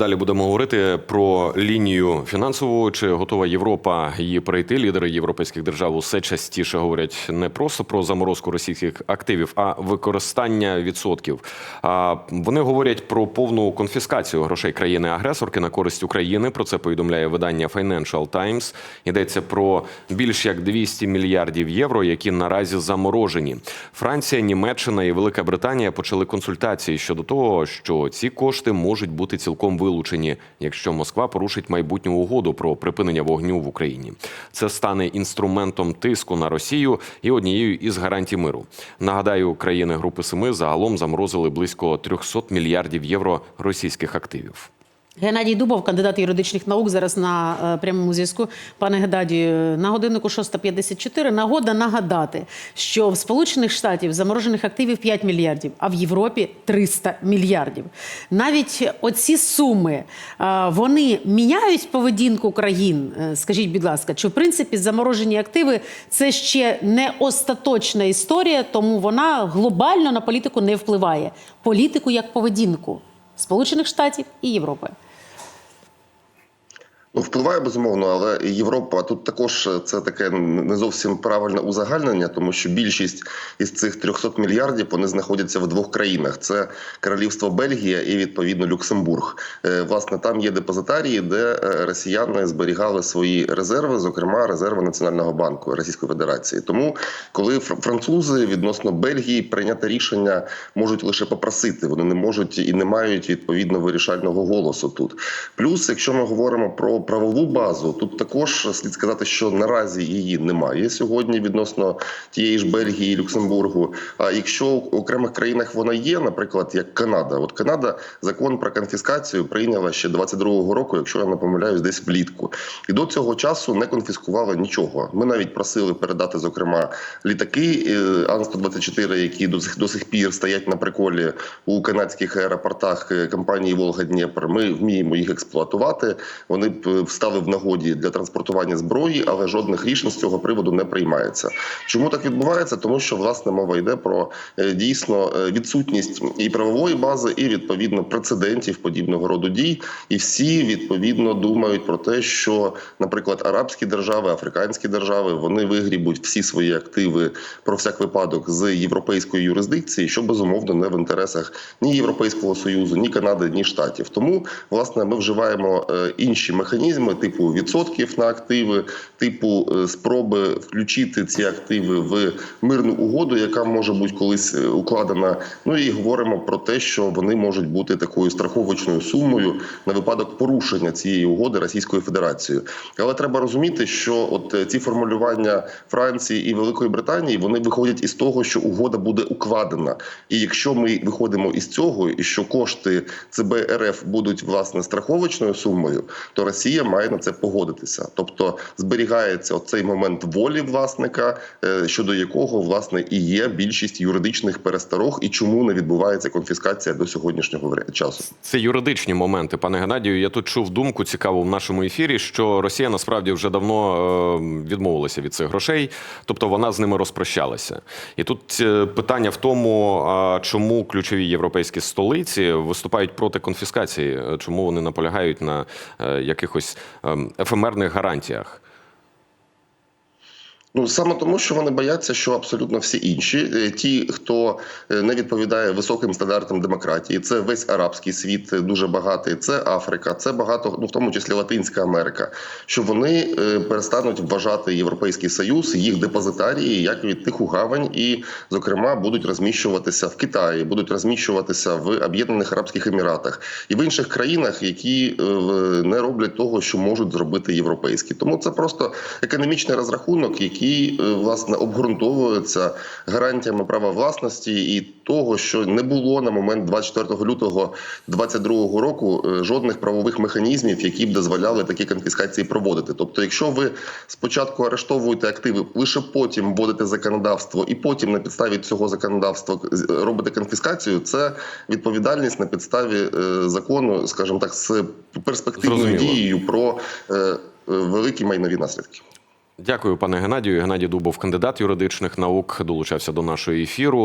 Далі будемо говорити про лінію фінансову. Чи готова Європа її перейти? Лідери європейських держав усе частіше говорять не просто про заморозку російських активів, а використання відсотків. А вони говорять про повну конфіскацію грошей країни-агресорки на користь України. Про це повідомляє видання Financial Times. Йдеться про більш як 200 мільярдів євро, які наразі заморожені. Франція, Німеччина і Велика Британія почали консультації щодо того, що ці кошти можуть бути цілком вилучені, якщо Москва порушить майбутню угоду про припинення вогню в Україні. Це стане інструментом тиску на Росію і однією із гарантій миру. Нагадаю, країни Групи Семи загалом заморозили близько 300 мільярдів євро російських активів. Геннадій Дубов, кандидат юридичних наук, зараз на е, прямому зв'язку. Пане Геннадію, на годиннику 6.54 нагода нагадати, що в Сполучених Штатів заморожених активів 5 мільярдів, а в Європі 300 мільярдів. Навіть оці суми е, вони міняють поведінку країн. Е, Скажіть, будь ласка, чи в принципі заморожені активи це ще не остаточна історія, тому вона глобально на політику не впливає. Політику як поведінку Сполучених Штатів і Європи. Ну, впливає безумовно, але Європа тут також це таке не зовсім правильне узагальнення, тому що більшість із цих 300 мільярдів вони знаходяться в двох країнах: це Королівство Бельгія і відповідно Люксембург. Е, Власне, там є депозитарії, де е, росіяни зберігали свої резерви, зокрема резерви Національного банку Російської Федерації. Тому, коли французи відносно Бельгії прийняти рішення можуть лише попросити, вони не можуть і не мають відповідно вирішального голосу тут. Плюс, якщо ми говоримо про правову базу, тут також слід сказати, що наразі її немає сьогодні відносно тієї ж Бельгії і Люксембургу. А якщо в окремих країнах вона є, наприклад, як Канада, от Канада закон про конфіскацію прийняла ще 22-го року, якщо я не помиляюсь, десь влітку, і до цього часу не конфіскувала нічого. Ми навіть просили передати, зокрема, літаки е, Ан-124, які до сих до сих пір стоять на приколі у канадських аеропортах е, компанії Волга Дніпр. Ми вміємо їх експлуатувати. Вони стали в нагоді для транспортування зброї, але жодних рішень з цього приводу не приймається. Чому так відбувається? Тому що власне мова йде про е, дійсно е, відсутність і правової бази, і відповідно прецедентів подібного роду дій. І всі відповідно думають про те, що, наприклад, арабські держави, африканські держави вони вигрібуть всі свої активи про всяк випадок з європейської юрисдикції, що безумовно не в інтересах ні Європейського союзу, ні Канади, ні штатів. Тому власне ми вживаємо е, інші механізми, типу відсотків на активи, типу е, спроби включити ці активи в мирну угоду, яка може бути колись е, укладена. Ну і говоримо про те, що вони можуть бути такою страховочною сумою на випадок порушення цієї угоди Російською Федерацією. Але треба розуміти, що от е, ці формулювання Франції і Великої Британії вони виходять із того, що угода буде укладена. І якщо ми виходимо із цього, і що кошти ЦБ будуть власне страховочною сумою, то Росія має на це погодитися. Тобто зберігається оцей момент волі власника, е, щодо якого власне і є більшість юридичних пересторог, і чому не відбувається конфіскація до сьогоднішнього часу. Це юридичні моменти, пане Геннадію. Я тут чув думку цікаву в нашому ефірі, що Росія насправді вже давно е, відмовилася від цих грошей, тобто вона з ними розпрощалася. І тут е, питання в тому, чому ключові європейські столиці виступають проти конфіскації, чому вони наполягають на е, якихось ем, ефемерних гарантіях. Ну саме тому, що вони бояться, що абсолютно всі інші, е, ті, хто е, не відповідає високим стандартам демократії, це весь арабський світ е, дуже багатий, це Африка, це багато, ну в тому числі Латинська Америка. Що вони перестануть вважати Європейський Союз, їх депозитарії, як від тиху гавань, і зокрема будуть розміщуватися в Китаї, будуть розміщуватися в Об'єднаних Арабських Еміратах і в інших країнах, які не роблять того, що можуть зробити європейські. Тому це просто економічний розрахунок, який е, власне обґрунтовується гарантіями права власності і того, що не було на момент 24 лютого 2022 року е, жодних правових механізмів, які б дозволяли такі конфіскації проводити. Тобто, якщо ви спочатку арештовуєте активи, лише потім вводите законодавство, і потім на підставі цього законодавства робите конфіскацію, це відповідальність на підставі е, закону, скажімо так, з перспективною Зрозуміло. дією про великі майнові наслідки. Дякую, пане Геннадію. Геннадій Дубов, кандидат юридичних наук, долучався до нашого ефіру.